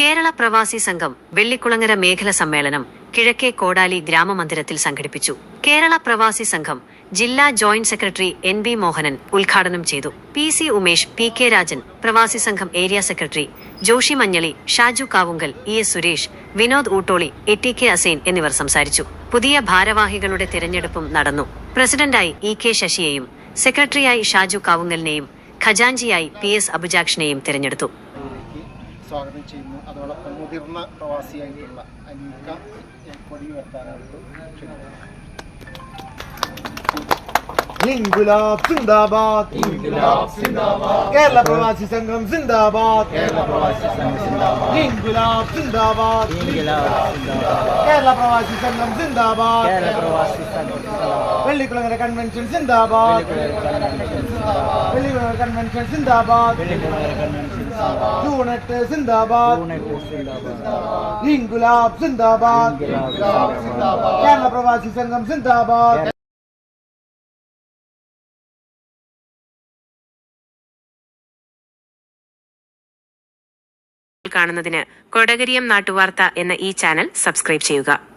കേരള പ്രവാസി സംഘം വെള്ളിക്കുളങ്ങര മേഖല സമ്മേളനം കിഴക്കേ കോടാലി ഗ്രാമമന്ദിരത്തിൽ സംഘടിപ്പിച്ചു. കേരള പ്രവാസി സംഘം ജില്ലാ joint secretary N B Mohanan ഉദ്ഘാടനം ചെയ്തു. P C Umesh P K Rajan Pravasi Sangham area secretary Joshi Manjali Shaju Kavungal E S Suresh Vinod Oottoli A T K Asain എന്നിവർ സംസാരിച്ചു. പുതിയ ഭാരവാഹികളുടെ തിരഞ്ഞെടുപ്പും നടന്നു. പ്രസിഡന്റായി ഇ കെ ശശിയെയും സെക്രട്ടറിയായി ഷാജു കാവുങ്കലിനെയും ഖജാൻജിയായി പി എസ് അബുജാക്ഷിനെയും തിരഞ്ഞെടുത്തു. സ്വാഗതം ചെയ്യുന്നു. അതോടൊപ്പം മുതിർന്ന പ്രവാസിയായിട്ടുള്ള അനീക്ക കൊടി ഉയർത്താനായിട്ട് ക്ഷണിക്കുന്നു. ഇൻഗുലാബ് സിന്ദാബാദ്. ഇൻഗുലാബ് സിന്ദാബാദ്. കേരള പ്രവാസി സംഘം സിന്ദാബാദ്. കേരള പ്രവാസി സംഘം സിന്ദാബാദ്. ഇൻഗുലാബ് സിന്ദാബാദ്. കേരള പ്രവാസി സംഘം സിന്ദാബാദ്. കേരള പ്രവാസി സംഘം വെള്ളിക്കുളങ്ങര കൺവെൻഷൻ സിന്ദാബാദ്. വെള്ളിക്കുളങ്ങര കൺവെൻഷൻ സിന്ദാബാദ്. ജൂൺ എട്ട് സിന്ദാബാദ്. ഇൻഗുലാബ് സിന്ദാബാദ്. കേരള പ്രവാസി സംഘം സിന്ദാബാദ്. കാണുന്നതിന് കൊടകരിയം നാട്ടുവാർത്ത എന്ന ഈ ചാനൽ സബ്സ്ക്രൈബ് ചെയ്യുക.